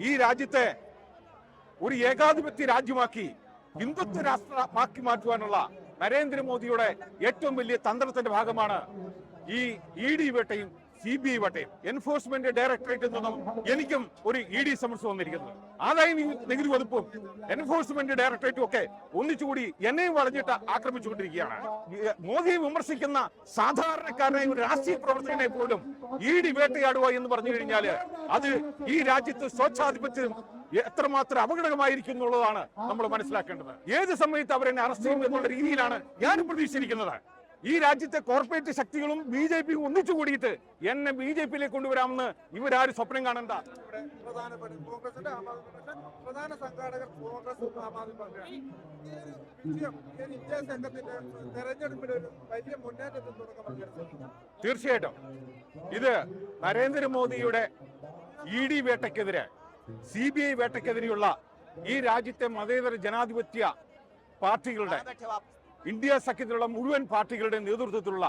ഈ രാജ്യത്തെ ഒരു ഏകാധിപത്യ രാജ്യമാക്കി ഹിന്ദുത്വ രാഷ്ട്രമാക്കി മാറ്റുവാനുള്ള നരേന്ദ്രമോദിയുടെ ഏറ്റവും വലിയ തന്ത്രത്തിന്റെ ഭാഗമാണ് ഈ ഇ ഡി വേട്ടയും സി ബി ഐ വട്ടയം എൻഫോഴ്സ്മെന്റ് ഡയറക്ടറേറ്റിൽ നിന്നും എനിക്കും ഒരു ഇ ഡി സമർസ് വന്നിരിക്കുന്നത് ആദായ നികുതി വകുപ്പും എൻഫോഴ്സ്മെന്റ് ഡയറക്ടറേറ്റും ഒക്കെ ഒന്നിച്ചുകൂടി എന്നെയും വളഞ്ഞിട്ട് ആക്രമിച്ചുകൊണ്ടിരിക്കുകയാണ്. മോദിയെ വിമർശിക്കുന്ന സാധാരണക്കാരനെ ഒരു രാഷ്ട്രീയ പ്രവർത്തകനെ പോലും ഇ ഡി വേട്ടയാടുക എന്ന് പറഞ്ഞു കഴിഞ്ഞാൽ അത് ഈ രാജ്യത്ത് സ്വച്ഛാധിപത്യം എത്രമാത്രം അപകടകമായിരിക്കും എന്നുള്ളതാണ് നമ്മൾ മനസ്സിലാക്കേണ്ടത്. ഏത് സമയത്ത് അവരെന്നെ അറസ്റ്റ് ചെയ്യും എന്നുള്ള രീതിയിലാണ് ഞാൻ പ്രതീക്ഷിച്ചിരിക്കുന്നത്. ഈ രാജ്യത്തെ കോർപ്പറേറ്റ് ശക്തികളും ബി ജെ പിയും ഒന്നിച്ചു കൂടിയിട്ട് എന്നെ ബി ജെ പിയിലേക്ക് കൊണ്ടുവരാമെന്ന് ഇവരാരും സ്വപ്നം കാണണ്ട തീർച്ചയായിട്ടും. ഇത് നരേന്ദ്രമോദിയുടെ ഇ ഡി വേട്ടയ്ക്കെതിരെ സി ബി ഐ വേട്ടയ്ക്കെതിരെയുള്ള ഈ രാജ്യത്തെ മതേതര ജനാധിപത്യ പാർട്ടികളുടെ ഇന്ത്യ സഖ്യത്തിലുള്ള മുഴുവൻ പാർട്ടികളുടെ നേതൃത്വത്തിലുള്ള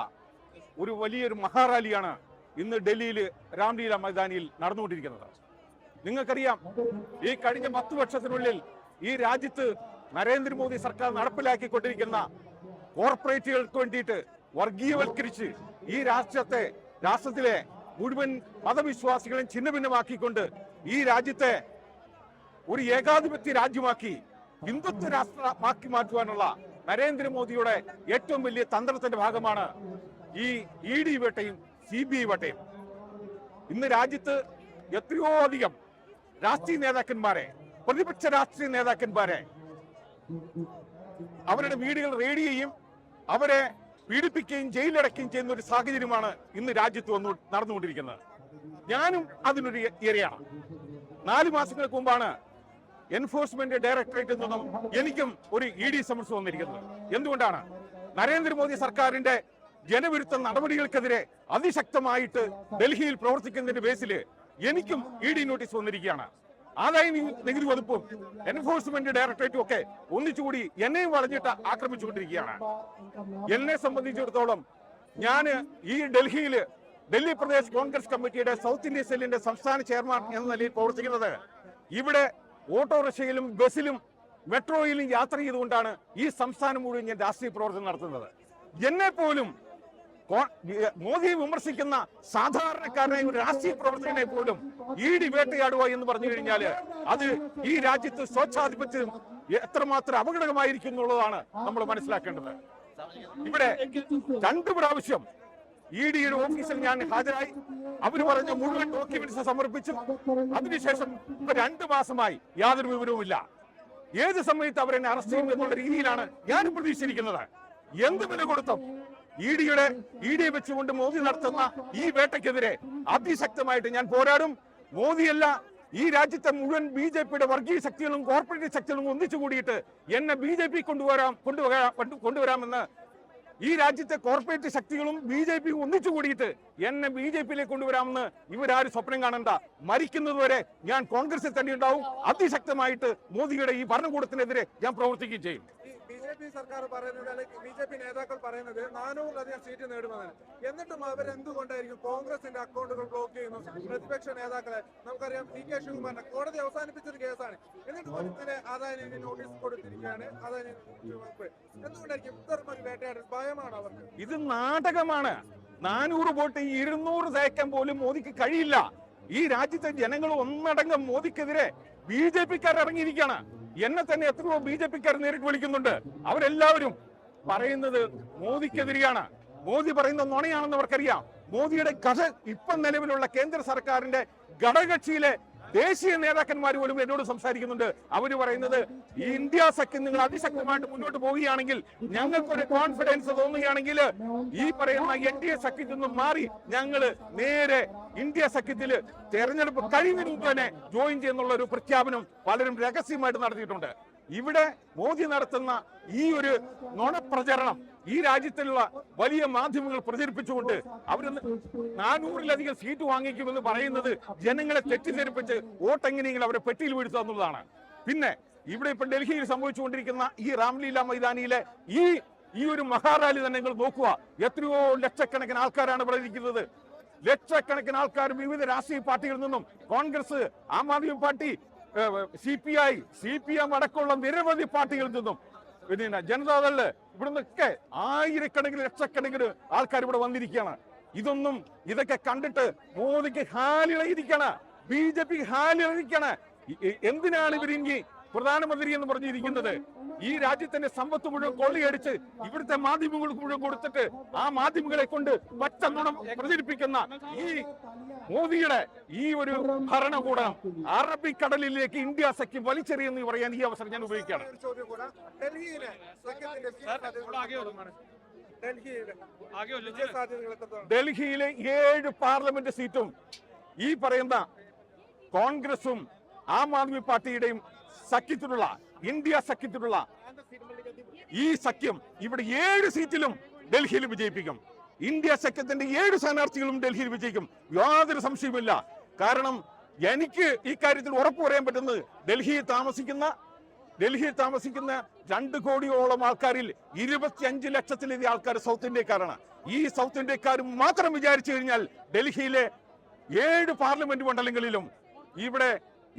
ഒരു വലിയൊരു മഹാറാലിയാണ് ഇന്ന് ഡൽഹിയിൽ രാംലീല മൈതാനിയിൽ നടന്നുകൊണ്ടിരിക്കുന്നത്. നിങ്ങൾക്കറിയാം ഈ കഴിഞ്ഞ പത്ത് വർഷത്തിനുള്ളിൽ ഈ രാജ്യത്ത് നരേന്ദ്രമോദി സർക്കാർ നടപ്പിലാക്കിക്കൊണ്ടിരിക്കുന്ന കോർപ്പറേറ്റുകൾക്ക് വേണ്ടിയിട്ട് വർഗീയവൽക്കരിച്ച് ഈ രാഷ്ട്രത്തെ രാഷ്ട്രത്തിലെ മുഴുവൻ മതവിശ്വാസികളെയും ഛിന്നഭിന്നമാക്കിക്കൊണ്ട് ഈ രാജ്യത്തെ ഒരു ഏകാധിപത്യ രാജ്യമാക്കി ഹിന്ദുത്വ രാഷ്ട്രമാക്കി മാറ്റുവാനുള്ള നരേന്ദ്രമോദിയുടെ ഏറ്റവും വലിയ തന്ത്രത്തിന്റെ ഭാഗമാണ് ഈ ഇ ഡി വേട്ടയും സി ബി ഐ വേട്ടയും. ഇന്ന് രാജ്യത്ത് എത്രയോ അധികം രാഷ്ട്രീയ നേതാക്കന്മാരെ പ്രതിപക്ഷ രാഷ്ട്രീയ നേതാക്കന്മാരെ അവരുടെ വീടുകൾ റെയ്ഡ് ചെയ്യും അവരെ പീഡിപ്പിക്കുകയും ജയിലിലടക്കുകയും ചെയ്യുന്ന ഒരു സാഹചര്യമാണ് ഇന്ന് രാജ്യത്ത് വന്നു നടന്നുകൊണ്ടിരിക്കുന്നത്. ഞാനും അതിനൊരു ഇരയാണ് നാല് മാസങ്ങൾക്ക് മുമ്പാണ് എൻഫോഴ്സ്മെന്റ് ഡയറക്ടറേറ്റിൽ നിന്നും എനിക്കും ഒരു ഇ ഡി സമൻസ് വന്നിരിക്കുന്നത് എന്തുകൊണ്ടാണ്? നരേന്ദ്രമോദി സർക്കാരിന്റെ ജനവിരുദ്ധ നടപടികൾക്കെതിരെ അതിശക്തമായിട്ട് ഡൽഹിയിൽ പ്രവർത്തിക്കുന്നതിന്റെ ബേസിൽ എനിക്കും ഇ ഡി നോട്ടീസ് വന്നിരിക്കുകയാണ്. ആദായ നികു- നികുതി വകുപ്പും എൻഫോഴ്സ്മെന്റ് ഡയറക്ടറേറ്റും ഒക്കെ ഒന്നിച്ചുകൂടി എന്നെയും വളഞ്ഞിട്ട് ആക്രമിച്ചുകൊണ്ടിരിക്കുകയാണ്. എന്നെ സംബന്ധിച്ചിടത്തോളം ഞാൻ ഈ ഡൽഹിയിൽ ഡൽഹി പ്രദേശ് കോൺഗ്രസ് കമ്മിറ്റിയുടെ സൗത്ത് ഇന്ത്യ സെല്ലിന്റെ സംസ്ഥാന ചെയർമാൻ എന്ന നിലയിൽ പ്രവർത്തിക്കുന്നത് ഇവിടെ ഓട്ടോറിക്ഷയിലും ബസ്സിലും മെട്രോയിലും യാത്ര ചെയ്തുകൊണ്ടാണ് ഈ സംസ്ഥാനം മുഴുവൻ ഞാൻ രാഷ്ട്രീയ പ്രവർത്തനം നടത്തുന്നത്. എന്നെ പോലും മോദിയെ വിമർശിക്കുന്ന സാധാരണക്കാരനായ ഒരു രാഷ്ട്രീയ പ്രവർത്തകനെ പോലും ഈ വേട്ടയാടുക എന്ന് പറഞ്ഞു കഴിഞ്ഞാൽ അത് ഈ രാജ്യത്ത് സ്വച്ഛാധിപത്യം എത്രമാത്രം അപകടകമായിരിക്കും എന്നുള്ളതാണ് നമ്മൾ മനസ്സിലാക്കേണ്ടത്. ഇവിടെ രണ്ടു പ്രാവശ്യം ഇ ഡിയുടെ ഓഫീസിൽ ഞാൻ ഹാജരായി. അവർ പറഞ്ഞ മുഴുവൻ ഡോക്യുമെന്റ്സ് സമർപ്പിച്ചു. അതിനുശേഷം രണ്ടു മാസമായി യാതൊരു വിവരവുമില്ല. ഏത് സമയത്ത് അവരെന്നെ അറസ്റ്റ് ചെയ്യും എന്നുള്ള രീതിയിലാണ് ഞാൻ പ്രതീക്ഷിച്ചിരിക്കുന്നത്. എന്ത് വില കൊടുത്തും ഇ ഡിയുടെ ഇ ഡിയെ വെച്ചുകൊണ്ട് മോദി നടത്തുന്ന ഈ വേട്ടയ്ക്കെതിരെ അതിശക്തമായിട്ട് ഞാൻ പോരാടും. മോദിയല്ല ഈ രാജ്യത്തെ മുഴുവൻ ബി ജെ പിയുടെ വർഗീയ ശക്തികളും കോർപ്പറേറ്റ് ശക്തികളും ഒന്നിച്ചു കൂടിയിട്ട് എന്നെ ബി ജെ പി കൊണ്ടുവരാം കൊണ്ടുവരാ കൊണ്ടുവരാമെന്ന് ഈ രാജ്യത്തെ കോർപ്പറേറ്റ് ശക്തികളും ബി ജെ പിയും ഒന്നിച്ചു കൂടിയിട്ട് എന്നെ ബി ജെ പിയിലേക്ക് കൊണ്ടുവരാമെന്ന് ഇവരാരും സ്വപ്നം കാണണ്ട. മരിക്കുന്നതുവരെ ഞാൻ കോൺഗ്രസിൽ തന്നെ ഉണ്ടാവും. അതിശക്തമായിട്ട് മോദിയുടെ ഈ ഭരണകൂടത്തിനെതിരെ ഞാൻ പ്രവർത്തിക്കുകയും ചെയ്യും. ജെ പി സർക്കാർ പറയുന്നത് അല്ലെങ്കിൽ ബി ജെ പി നേതാക്കൾ പറയുന്നത് നാനൂറിലധികം സീറ്റ് നേടുമെന്നാണ് എന്നിട്ടും അവരെന്തുകൊണ്ടായിരിക്കും കോൺഗ്രസിന്റെ അക്കൗണ്ടുകൾ ബ്ലോക്ക് ചെയ്യുന്നു? പ്രതിപക്ഷ നേതാക്കളെ. നമുക്കറിയാം പി കെ ശിവകുമാറിനെ കോടതി അവസാനിപ്പിച്ചൊരു കേസാണ്. എന്നിട്ട് ഇന്നലെ ആദായ നികുതി നോട്ടീസ് കൊടുത്തിരിക്കുകയാണ്. ആദായ നികുതി എന്തുകൊണ്ടായിരിക്കും ഇത്തരം ഒരു ഭയമാണ് അവർക്ക്. ഇത് നാടകമാണ്. നാനൂറ് വോട്ട് ഇരുന്നൂറ് തേക്കാൻ പോലും മോദിക്ക് കഴിയില്ല. ഈ രാജ്യത്തെ ജനങ്ങൾ ഒന്നടങ്കം മോദിക്കെതിരെ ബി ജെ പിക്കാർ ഇറങ്ങിയിരിക്കുകയാണ്. എന്നെ തന്നെ എത്രയോ ബി ജെ പിക്കാർ നേരിട്ട് വിളിക്കുന്നുണ്ട്. അവരെല്ലാവരും പറയുന്നത് മോദിക്കെതിരെയാണ്. മോദി പറയുന്ന നുണയാണെന്ന് അവർക്കറിയാം. മോദിയുടെ കഥ ഇപ്പം നിലവിലുള്ള കേന്ദ്ര സർക്കാരിന്റെ ഘടകകക്ഷിയിലെ ദേശീയ നേതാക്കന്മാർ പോലും എന്നോട് സംസാരിക്കുന്നുണ്ട്. അവർ പറയുന്നത് ഇന്ത്യ സഖ്യം നിങ്ങൾ അതിശക്തമായിട്ട് മുന്നോട്ട് പോവുകയാണെങ്കിൽ ഞങ്ങൾക്കൊരു കോൺഫിഡൻസ് തോന്നുകയാണെങ്കിൽ ഈ പറയുന്ന എൻ ഡി എ സഖ്യത്തിൽ നിന്നും മാറി ഞങ്ങൾ നേരെ ഇന്ത്യ സഖ്യത്തിൽ തെരഞ്ഞെടുപ്പ് കഴിയുന്നതിന് മുമ്പ് തന്നെ ജോയിൻ ചെയ്യുന്നുള്ള ഒരു പ്രഖ്യാപനം പലരും രഹസ്യമായിട്ട് നടത്തിയിട്ടുണ്ട്. ഇവിടെ മോദി നടത്തുന്ന ഈ ഒരു നുണപ്രചരണം ഈ രാജ്യത്തിലുള്ള വലിയ മാധ്യമങ്ങൾ പ്രചരിപ്പിച്ചുകൊണ്ട് അവർ നാനൂറിലധികം സീറ്റ് വാങ്ങിക്കുമെന്ന് പറയുന്നത് ജനങ്ങളെ തെറ്റിദ്ധരിപ്പിച്ച് വോട്ട് വോട്ടെങ്ങനെയെങ്കിലും അവരെ പെട്ടിയിൽ വീഴ്ത്തുക എന്നുള്ളതാണ്. പിന്നെ ഇവിടെ ഇപ്പൊ ഡൽഹിയിൽ സംഭവിച്ചുകൊണ്ടിരിക്കുന്ന ഈ രാംലീല മൈതാനിയിലെ ഈ ഈ ഒരു മഹാറാലി തന്നെ നിങ്ങൾ നോക്കുക. എത്രയോ ലക്ഷക്കണക്കിന് ആൾക്കാരാണ് ഇവിടെ ഇരിക്കുന്നത്. ലക്ഷക്കണക്കിന് ആൾക്കാർ വിവിധ രാഷ്ട്രീയ പാർട്ടികളിൽ നിന്നും Congress Aam Aadmi party C P I C P M അടക്കമുള്ള നിരവധി പാർട്ടികളിൽ നിന്നും പിന്നെ ജനതാദൾ ഇവിടുന്നൊക്കെ ആയിരക്കണക്കിന് ലക്ഷക്കണക്കിന് ആൾക്കാർ ഇവിടെ വന്നിരിക്കുകയാണ്. ഇതൊന്നും ഇതൊക്കെ കണ്ടിട്ട് മോദിക്ക് ഹാലിളയിരിക്കണ ബി ജെ പി ഹാലിളയിരിക്കണ എന്തിനാണ് ഇവരിങ്ങി പ്രധാനമന്ത്രി എന്ന് പറഞ്ഞിരിക്കുന്നത്? ഈ രാജ്യത്തിന്റെ സമ്പത്ത് മുഴുവൻ കൊള്ളിയടിച്ച് ഇവിടുത്തെ മാധ്യമങ്ങൾക്ക് മുഴുവൻ കൊടുത്തിട്ട് ആ മാധ്യമങ്ങളെ കൊണ്ട് പച്ച നുണം പ്രചരിപ്പിക്കുന്ന ഈ മോദിയുടെ ഈ ഒരു ഭരണകൂടം അറബിക്കടലിലേക്ക് ഇന്ത്യ സഖ്യം വലിച്ചെറിയെന്ന് പറയാൻ ഈ അവസരം ഞാൻ ഉപയോഗിക്കുകയാണ്. ഡൽഹിയിലെ ഏഴ് പാർലമെന്റ് സീറ്റും ഈ പറയുന്ന കോൺഗ്രസും ആം ആദ്മി പാർട്ടിയുടെയും സഖ്യത്തിലുള്ള ഇന്ത്യ സഖ്യത്തിലുള്ള ഈ സഖ്യം ഇവിടെ ഏഴ് സീറ്റിലും ഡൽഹിയിൽ വിജയിപ്പിക്കും. ഇന്ത്യ സഖ്യത്തിന്റെ ഏഴ് സ്ഥാനാർത്ഥികളും ഡൽഹിയിൽ വിജയിക്കും. യാതൊരു സംശയവുമില്ല. കാരണം എനിക്ക് ഈ കാര്യത്തിൽ ഉറപ്പ് പറയാൻ പറ്റുന്നത് ഡൽഹിയിൽ താമസിക്കുന്ന ഡൽഹിയിൽ താമസിക്കുന്ന രണ്ട് കോടിയോളം ആൾക്കാരിൽ ഇരുപത്തിയഞ്ച് ലക്ഷത്തിലധികം ആൾക്കാർ സൗത്ത് ഇന്ത്യക്കാരാണ്. ഈ സൗത്ത് ഇന്ത്യക്കാർ മാത്രം വിചാരിച്ചു കഴിഞ്ഞാൽ ഡൽഹിയിലെ ഏഴ് പാർലമെന്റ് മണ്ഡലങ്ങളിലും ഇവിടെ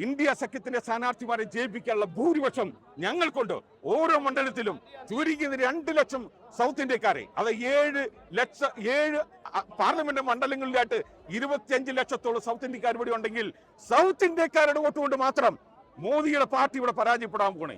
ഇന്ത്യ സഖ്യത്തിന്റെ സ്ഥാനാർത്ഥിമാരെ ജയിപ്പിക്കാനുള്ള ഭൂരിപക്ഷം ഞങ്ങൾക്കുണ്ട്. ഓരോ മണ്ഡലത്തിലും ചുരുങ്ങിയത് രണ്ട് ലക്ഷം സൗത്ത് ഇന്ത്യക്കാരെ. അത് ഏഴ് ലക്ഷ ഏഴ് പാർലമെന്റ് മണ്ഡലങ്ങളിലായിട്ട് ഇരുപത്തിയഞ്ച് ലക്ഷത്തോളം സൗത്ത് ഇന്ത്യക്കാർ ഇവിടെ ഉണ്ടെങ്കിൽ സൗത്ത് ഇന്ത്യക്കാരുടെ വോട്ട് കൊണ്ട് മാത്രം മോദിയുടെ പാർട്ടി ഇവിടെ പരാജയപ്പെടാൻ പോണേ.